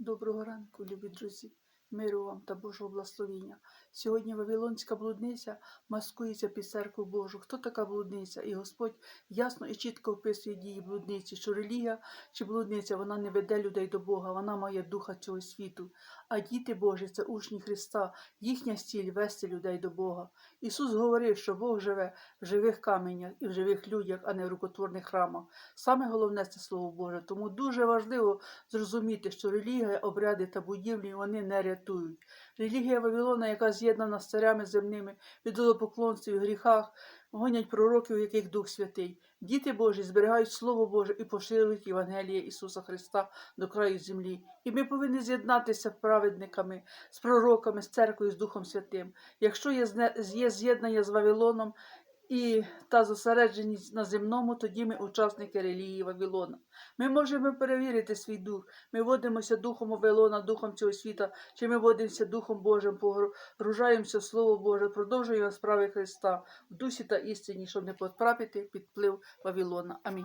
Доброго ранку, любі друзі, миру вам та Божого благословіння. Сьогодні Вавилонська блудниця маскується під церкву Божу. Хто така блудниця? І Господь ясно і чітко описує дії блудниці, що релігія чи блудниця вона не веде людей до Бога, вона має духа цього світу. А діти Божі це учні Христа, їхня стіль вести людей до Бога. Ісус говорив, що Бог живе в живих каменях і в живих людях, а не в рукотворних храмах. Саме головне це Слово Боже. Тому дуже важливо зрозуміти, що релігія, обряди та будівлі вони не рятують. Релігія Вавилона, яка з'єднана з царями земними, відолопоклонстві в гріхах, гонять пророків, яких Дух Святий. Діти Божі зберігають Слово Боже і поширюють Євангеліє Ісуса Христа до краю землі. І ми повинні з'єднатися з праведниками, з пророками, з церквою, з Духом Святим. Якщо є з'єднання з Вавилоном, і та зосередженість на земному, тоді ми учасники релігії Вавилона. Ми можемо перевірити свій дух. Ми водимося духом Вавилона, духом цього світа, чи ми водимося Духом Божим, погружаємося в Слово Боже, продовжуємо справи Христа в дусі та істині, щоб не потрапити під вплив Вавилона. Амінь.